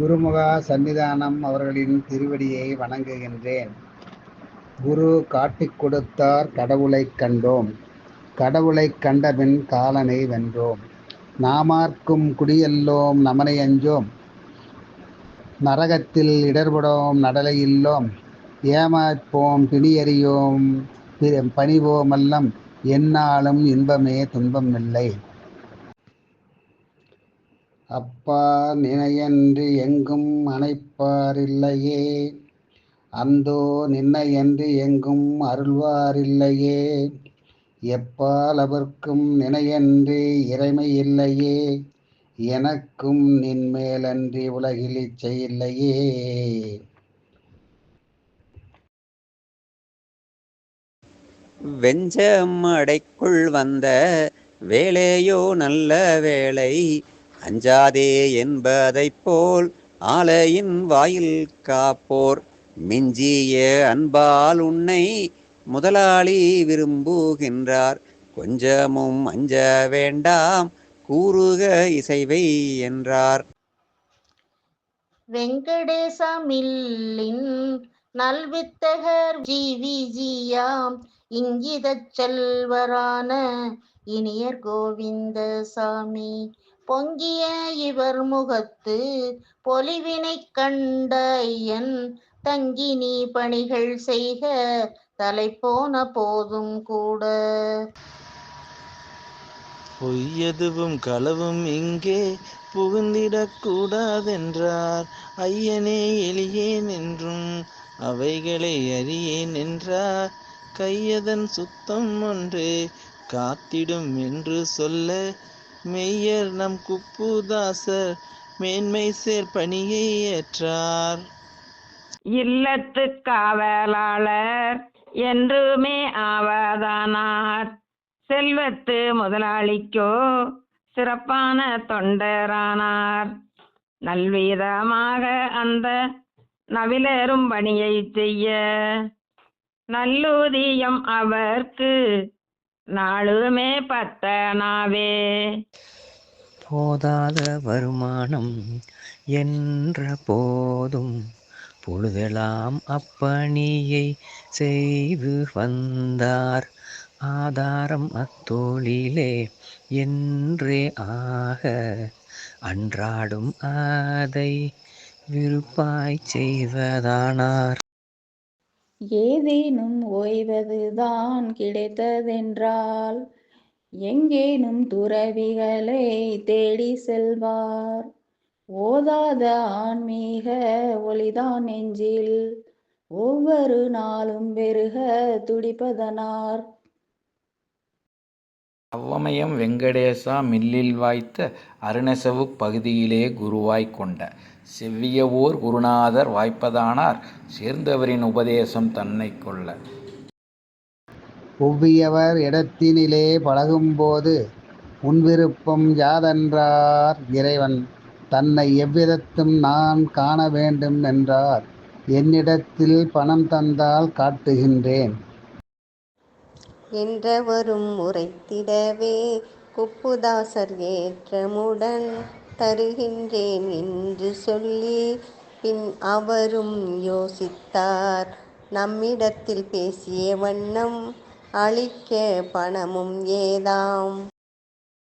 குருமுகா சந்நிதானம் அவர்களின் திருவடியை வணங்குகின்றேன். குரு காட்டிக் கொடுத்தார் கடவுளைக் கண்டோம். கடவுளைக் கண்டபின் காலனை வென்றோம். நாமார்க்கும் குடியல்லோம் நமனை அஞ்சோம். நரகத்தில் இடர்படோம் நடலையில்லோம் ஏமாற்போம் பிணியறியோம். பணிவோமல்லம் எந்நாளும் இன்பமே துன்பம் இல்லை. அப்பா நினையன்று எங்கும் அணைப்பாரில்லையே. அந்தோ நின்னையன்று எங்கும் அருள்வாரில்லையே. எப்பால் அவர்க்கும் நினையன்று இறைமை இல்லையே. எனக்கும் நின்மேலன்றி உலகில் இச்சை இல்லையே. வெஞ்சம் அடைக்குள் வந்த வேலையோ நல்ல வேலை அஞ்சாதே என்பதைப் போல் ஆலையின் வாயில் காப்போர். மிஞ்சிய அன்பால் உன்னை முதலாளி விரும்புகின்றார். கொஞ்சமும் அஞ்ச வேண்டாம் கூறுக இசைவை என்றார். வெங்கடேசமில்லின் நல்வித்தகர் ஜிவிஜியாம் இங்கிதச் செல்வரான இனியர் கோவிந்த சாமி பொங்கிய இவர் முகத்து பொலிவினைக் கண்ட ஐயன் தங்கினி பணிகள் செய்க தலை போன போதும் கூட. பொய்யதுவும் களவும் இங்கே புகுந்திடக்கூடாதென்றார் ஐயனே எளியேன் என்றும் அவைகளை அறியேன் என்றார் கையதன் சுத்தம் ஒன்று காத்திடும் என்று சொல்ல மெய்யர் நம் குப்புதாசர் மேன்மை சேர் பணியை ஏற்றார். இல்லத்து காவலாளர் என்றுமே ஆவதானார். செல்வத்து முதலாளிக்கோ சிறப்பான தொண்டரானார். நல்விதமாக அந்த நவிலரும் பணியை செய்ய நல்லூதியம் அவர்க்கு நாளுமே பத்தனாவே. போதாத வருமானம் என்ற போதும் பொழுதெல்லாம் அப்பணியை செய்து வந்தார். ஆதாரம் அத்தொழிலே என்றே ஆக அன்றாடும் அதை விருப்பாய் செய்வதானார். ஏதேனும் ஓய்வதுதான் கிடைத்ததென்றால் எங்கேனும் துறவிகளை தேடி செல்வார். ஓதாத ஆன்மீக ஒளிதான் நெஞ்சில் ஒவ்வொரு நாளும் பெருக துடிப்பதனார். அவ்வமயம் வெங்கடேசா மில்லில் வாய்த்த அருணெசவு பகுதியிலே குருவாய்க் கொண்ட. செவ்வியவோர் குருநாதர் வாய்ப்பதானார் சேர்ந்தவரின் உபதேசம் தன்னை கொள்ள. ஒவ்வியவர் இடத்தினிலே பழகும்போது உன் விருப்பம் யாதென்றார் இறைவன்? தன்னை எவ்விதத்தும் நான் காண வேண்டும் என்றார். என்னிடத்தில் பணம் தந்தால் காட்டுகின்றேன். என்றவரும் உரைத்திடவே குப்புதாசர் ஏற்றமுடன் தருகின்றேன் என்று சொல்லி பின் அவரும் யோசித்தார். நம்மிடத்தில் பேசிய வண்ணம் அளிக்க பணமும் ஏதாம்.